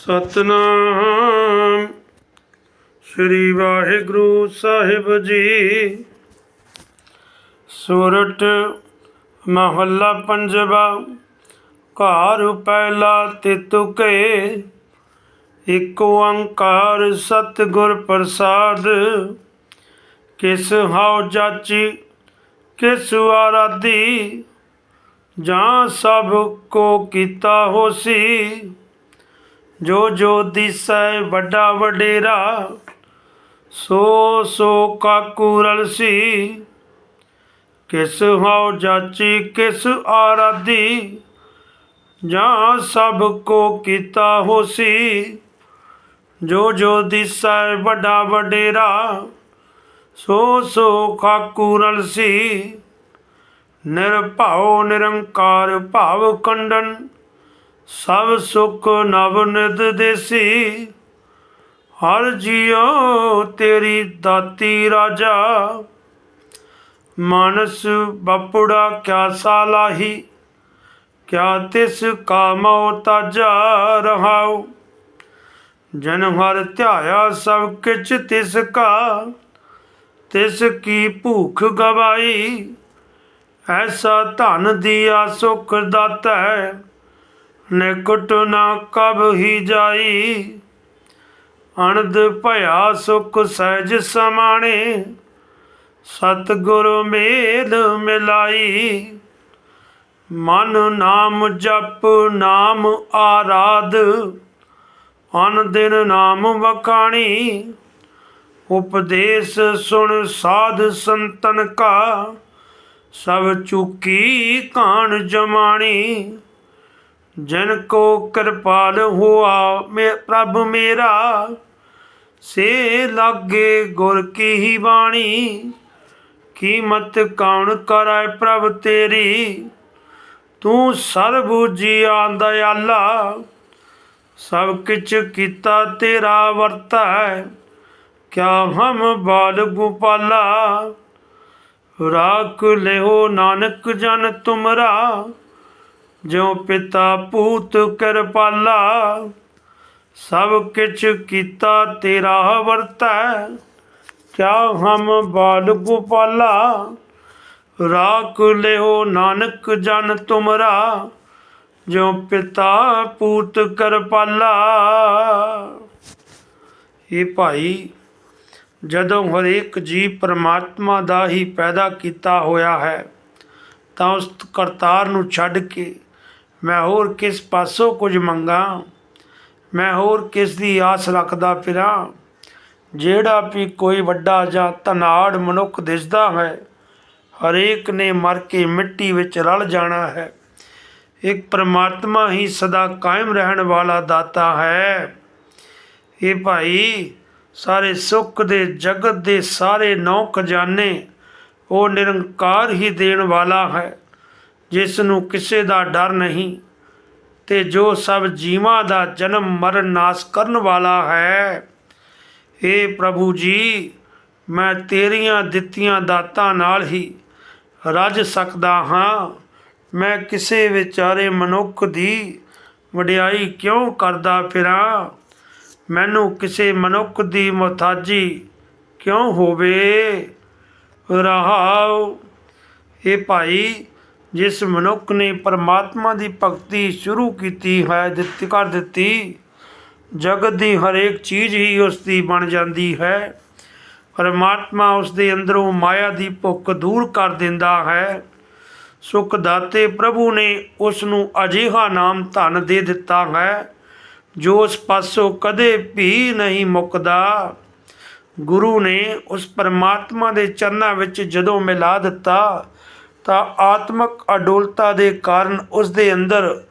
ਸਤਨਾਮ। ਸ੍ਰੀ ਵਾਹਿਗੁਰੂ ਸਾਹਿਬ ਜੀ। ਸੂਰਠ ਮਹੱਲਾ ਪੰਜਵਾ। ਘਰ ਪਹਿਲਾ ਤਿਤੁਕੇ ਇਕ ਓੰਕਾਰ ਸਤਿਗੁਰ ਪ੍ਰਸਾਦ। ਕਿਸ ਹਉ ਜਾਚੀ, ਕਿਸ ਆਰਾਧੀ। ਜਾਂ ਸਭ ਕੋ ਕੀਤਾ ਹੋਸੀ। ਜੋ ਜੋ ਦਿਸੈ ਵੱਡਾ ਵਡੇਰਾ, ਸੋ ਸੋ ਕਾਕੂ ਰਲਸੀ। ਕਿਸ ਹਉ ਜਾਚੀ, ਕਿਸ ਆਰਾਧੀ, ਜਾਂ ਸਭ ਕੋ ਕੀਤਾ ਹੋਸੀ। ਜੋ ਜੋ ਦਿਸੈ ਵੱਡਾ ਵਡੇਰਾ, ਸੋ ਸੋ ਕਾਕੂ ਰਲਸੀ। ਨਿਰਭਉ ਨਿਰੰਕਾਰ ਭਾਵ ਕੰਡਨ ਸਭ ਸੁਖ ਨਵ ਨਿਦ ਦੇਸੀ, ਹਰ ਜੀਉ ਤੇਰੀ ਦਾਤੀ ਰਾਜਾ। ਮਾਨਸ ਬਪੁੜਾ ਕਿਆ ਸਾਲਾਹੀ, ਕਿਆ ਤਿਸ ਕਾ ਤਾਜਾ ਰਹਾਉ। ਜਨ ਹਰ ਧਿਆਇਆ ਸਭ ਕਿਛ ਤਿਸ ਕਾ, ਤਿਸ ਕੀ ਭੂਖ ਗਵਾਈ। ਐਸਾ ਧਨ ਦੀਆ ਸੁਖ ਦਾਤਾ ਨਿਕਟ ਨਾ ਕਬ ਹੀ ਜਾਈ। ਅਣਦ ਭਇਆ ਸੁਖ ਸਹਿਜ ਸਮਾਣੇ। ਸਤਿਗੁਰ ਮੇਲ ਮਿਲਾਈ। ਮਨ ਨਾਮ ਜਪ ਨਾਮ ਆਰਾਧ। ਅਨ ਦਿਨ ਨਾਮ ਵਖਾਣੀ। ਉਪਦੇਸ਼ ਸੁਣ ਸਾਧ ਸੰਤਨ ਕਾ। ਸਭ ਚੁਕੀ ਕਾਣ ਜਮਾਣੀ। ਜਨ ਕੋ ਕਿਰਪਾਲ ਹੋਆ ਮੇ ਪ੍ਰਭ ਮੇਰਾ, ਸੇ ਲਾਗੇ ਗੁਰ ਕੀ ਹੀ ਬਾਣੀ, ਕੀਮਤ ਕੌਣ ਕਰੈ ਪ੍ਰਭ ਤੇਰੀ, ਤੂੰ ਸਰਬ ਜੀਆਂ ਦਇਆਲਾ, ਸਭ ਕਿਛ ਕੀਤਾ ਤੇਰਾ ਵਰਤਾ, ਕਿਆ ਹਮ ਬਾਲ ਗੋਪਾਲਾ, ਰਾਖ ਲਿਓ ਨਾਨਕ ਜਨ ਤੁਮਰਾ ਜਿਉ ਪਿਤਾ ਪੂਤ ਕਿਰਪਾਲਾ, ਸਭ ਕਿਛ ਕੀਤਾ ਤੇਰਾ ਵਰਤੈ। ਕਿਆ ਹਮ ਬਾਲ ਗੋਪਾਲਾ, ਰਾਖ ਲਿਓ ਨਾਨਕ ਜਨ ਤੁਮਰਾ। ਜਿਉ ਪਿਤਾ ਪੂਤ ਕਿਰਪਾਲਾ। ਇਹ ਭਾਈ, ਜਦੋਂ ਹਰੇਕ ਜੀਵ ਪਰਮਾਤਮਾ ਦਾ ਹੀ ਪੈਦਾ ਕੀਤਾ ਹੋਇਆ ਹੈ, ਤਾਂ ਉਸ ਕਰਤਾਰ ਨੂੰ ਛੱਡ ਕੇ ਮੈਂ ਹੋਰ ਕਿਸ ਪਾਸੋਂ ਕੁਝ ਮੰਗਾ? ਮੈਂ ਹੋਰ ਕਿਸ ਦੀ ਆਸ ਰੱਖਦਾ ਫਿਰਾਂ? ਜਿਹੜਾ ਵੀ ਕੋਈ ਵੱਡਾ ਜਾਂ ਧਨਾੜ ਮਨੁੱਖ ਦਿਸਦਾ ਹੈ, ਹਰੇਕ ਨੇ ਮਰ ਕੇ ਮਿੱਟੀ ਵਿੱਚ ਰਲ ਜਾਣਾ ਹੈ। ਇੱਕ ਪਰਮਾਤਮਾ ਹੀ ਸਦਾ ਕਾਇਮ ਰਹਿਣ ਵਾਲਾ ਦਾਤਾ ਹੈ। ਇਹ ਭਾਈ ਸਾਰੇ ਸੁੱਖ ਦੇ ਜਗਤ ਦੇ ਸਾਰੇ ਨੌ ਖਜ਼ਾਨੇ ਉਹ ਨਿਰੰਕਾਰ ਹੀ ਦੇਣ ਵਾਲਾ ਹੈ। ਜਿਸ ਨੂੰ ਕਿਸੇ ਦਾ ਡਰ ਨਹੀਂ ਤੇ ਜੋ ਸਭ ਜੀਵਾਂ ਦਾ ਜਨਮ ਮਰਨ ਨਾਸ ਕਰਨ ਵਾਲਾ ਹੈ। ਏ ਪ੍ਰਭੂ ਜੀ, ਮੈਂ ਤੇਰੀਆਂ ਦਿੱਤੀਆਂ ਦਾਤਾਂ ਨਾਲ ਹੀ ਰੱਜ ਸਕਦਾ ਹਾਂ। ਮੈਂ ਕਿਸੇ ਵਿਚਾਰੇ ਮਨੁੱਖ ਦੀ ਵਡਿਆਈ ਕਿਉਂ ਕਰਦਾ ਫਿਰਾਂ? ਮੈਨੂੰ ਕਿਸੇ ਮਨੁੱਖ ਦੀ ਮੁਹਤਾਜੀ ਕਿਉਂ ਹੋਵੇ? ਰਹਾਉ ਇਹ ਭਾਈ ਜਿਸ ਮਨੁੱਖ ਨੇ ਪਰਮਾਤਮਾ ਦੀ ਭਗਤੀ ਸ਼ੁਰੂ ਕੀਤੀ ਹੈ, ਦਿੱਤੀ, ਕਰ ਦਿੱਤੀ, ਜਗਤ ਦੀ ਹਰੇਕ ਚੀਜ਼ ਹੀ ਉਸ ਦੀ ਬਣ ਜਾਂਦੀ ਹੈ। ਪਰਮਾਤਮਾ ਉਸ ਦੇ ਅੰਦਰੋਂ ਮਾਇਆ ਦੀ ਭੁੱਖ ਦੂਰ ਕਰ ਦਿੰਦਾ ਹੈ। ਸੁਖ ਦਾਤੇ ਪ੍ਰਭੂ ਨੇ ਉਸ ਨੂੰ ਅਜੀਹਾ ਨਾਮ ਧਨ ਦੇ ਦਿੱਤਾ ਹੈ, ਜੋ ਉਸ ਪਾਸੋਂ ਕਦੇ ਵੀ ਨਹੀਂ ਮੁੱਕਦਾ। ਗੁਰੂ ਨੇ ਉਸ ਪਰਮਾਤਮਾ ਦੇ ਚਰਨਾਂ ਵਿੱਚ ਜਦੋਂ ਮਿਲਾ ਦਿੱਤਾ ਤਾਂ ਆਤਮਕ ਅਡੋਲਤਾ ਦੇ ਕਾਰਨ ਉਸ ਦੇ ਅੰਦਰ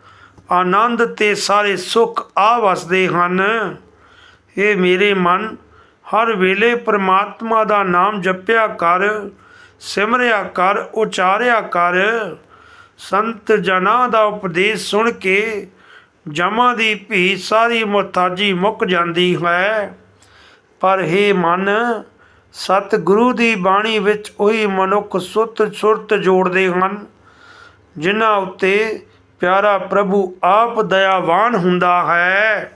ਆਨੰਦ ਤੇ ਸਾਰੇ ਸੁੱਖ ਆ ਵਸਦੇ ਹਨ। ਇਹ ਮੇਰੇ ਮਨ, ਹਰ ਵੇਲੇ ਪਰਮਾਤਮਾ ਦਾ ਨਾਮ ਜਪਿਆ ਕਰ, ਸਿਮਰਿਆ ਕਰ, ਉਚਾਰਿਆ ਕਰ। ਸੰਤ ਜਨਾਂ ਦਾ ਉਪਦੇਸ਼ ਸੁਣ ਕੇ ਜਮਾਂ ਦੀ ਭੀ ਸਾਰੀ ਮੁਹਤਾਜੀ ਮੁੱਕ ਜਾਂਦੀ ਹੈ। ਪਰ हे ਮਨ ਸਤਿਗੁਰੂ ਦੀ ਬਾਣੀ ਵਿੱਚ ਉਹੀ ਮਨੁੱਖ ਸੁੱਤ ਸੁਰਤ ਜੋੜਦੇ ਹਨ, ਜਿਨ੍ਹਾਂ ਉੱਤੇ ਪਿਆਰਾ ਪ੍ਰਭੂ ਆਪ ਦਇਆਵਾਨ ਹੁੰਦਾ ਹੈ।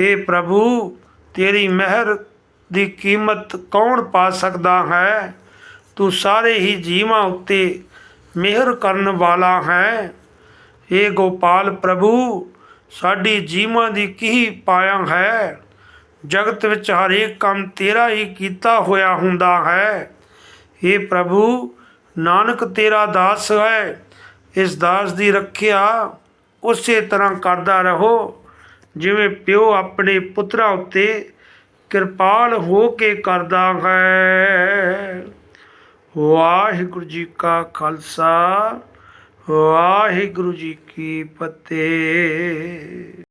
ਏ ਪ੍ਰਭੂ, ਤੇਰੀ ਮਹਿਰ ਦੀ ਕੀਮਤ ਕੌਣ ਪਾ ਸਕਦਾ ਹੈ? ਤੂੰ ਸਾਰੇ ਹੀ ਜੀਵਾਂ ਉੱਤੇ ਮਿਹਰ ਕਰਨ ਵਾਲਾ ਹੈ। ਏ ਗੋਪਾਲ ਪ੍ਰਭੂ, ਸਾਡੀ ਜੀਵਾਂ ਦੀ ਕੀ ਪਾਇਆ ਹੈ? ਜਗਤ ਵਿੱਚ ਹਰੇਕ ਕੰਮ ਤੇਰਾ ਹੀ ਕੀਤਾ ਹੋਇਆ ਹੁੰਦਾ ਹੈ। ਏ ਪ੍ਰਭੂ, ਨਾਨਕ ਤੇਰਾ ਦਾਸ ਹੈ। ਇਸ ਦਾਸ ਦੀ ਰੱਖਿਆ ਉਸੇ ਤਰ੍ਹਾਂ ਕਰਦਾ ਰਹੋ, ਜਿਵੇਂ ਪਿਓ ਆਪਣੇ ਪੁੱਤਰਾਂ ਉੱਤੇ ਕਿਰਪਾਲ ਹੋ ਕੇ ਕਰਦਾ ਹੈ। ਵਾਹਿਗੁਰੂ ਜੀ ਕਾ ਖਾਲਸਾ, ਵਾਹਿਗੁਰੂ ਜੀ ਕੀ ਫਤਿਹ।